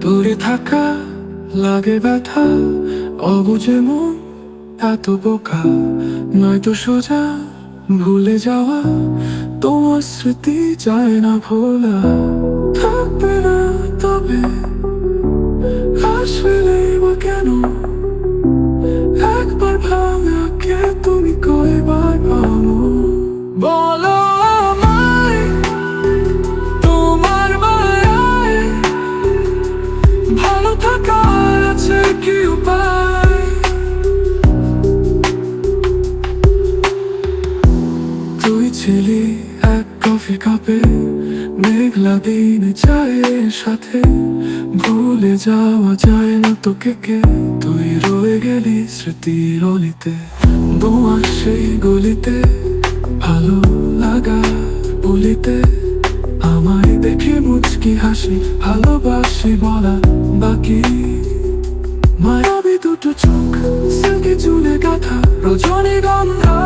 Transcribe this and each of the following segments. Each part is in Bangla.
দূরে থাকা, লাগে ব্যথা, অবুঝে মন এত বোকা। নয়তো সোজা ভুলে যাওয়া, তোমার স্মৃতি যায় না ভোলা। থাকবে না তবে কাপে মেঘলা দিন চায়ের সাথে। ভুলে যাওয়া যায় না তোকে কে, তুই রয়ে গেলি স্মৃতির অলিতে। তোমার সেই গলিতে, ভালো লাগা বলিতে আমায় দেখে মুচকি হাসি, ভালোবাসি বলা বাকি। মায়াবী দুটো চোখ, সিল্কি চুলে গাথা রজনীগন্ধা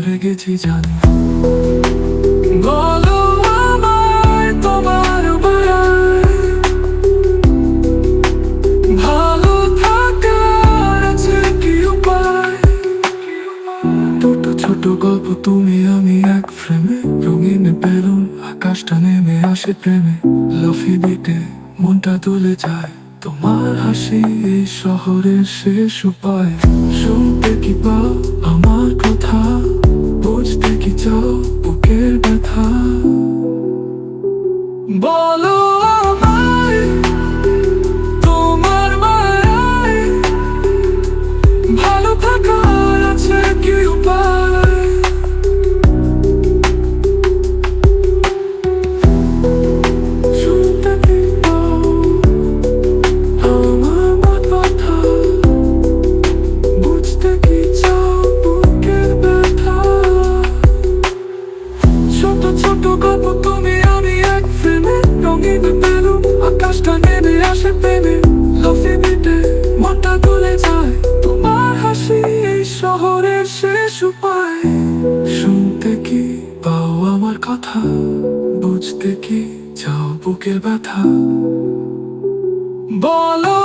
পরে গেছি জানি। বলো আমায় তোমার ভালো থাকার আছে কি উপায়? দুটো ছোট গল্প তুমি, আমি এক ফ্রেমে রঙিন বেলুন, আকাশটা নেমে আসে প্রেমে। লফি মনটা তুলে যায়। তোমার হাসি এই শহরের শেষ উপায়। শুনতে কি পাও? বলো আসে যায়। তোমার হাসি শহরের শেষ শুনতে কি আমার কথা? বুঝতে কি যাও বুকের ব্যথা? বলো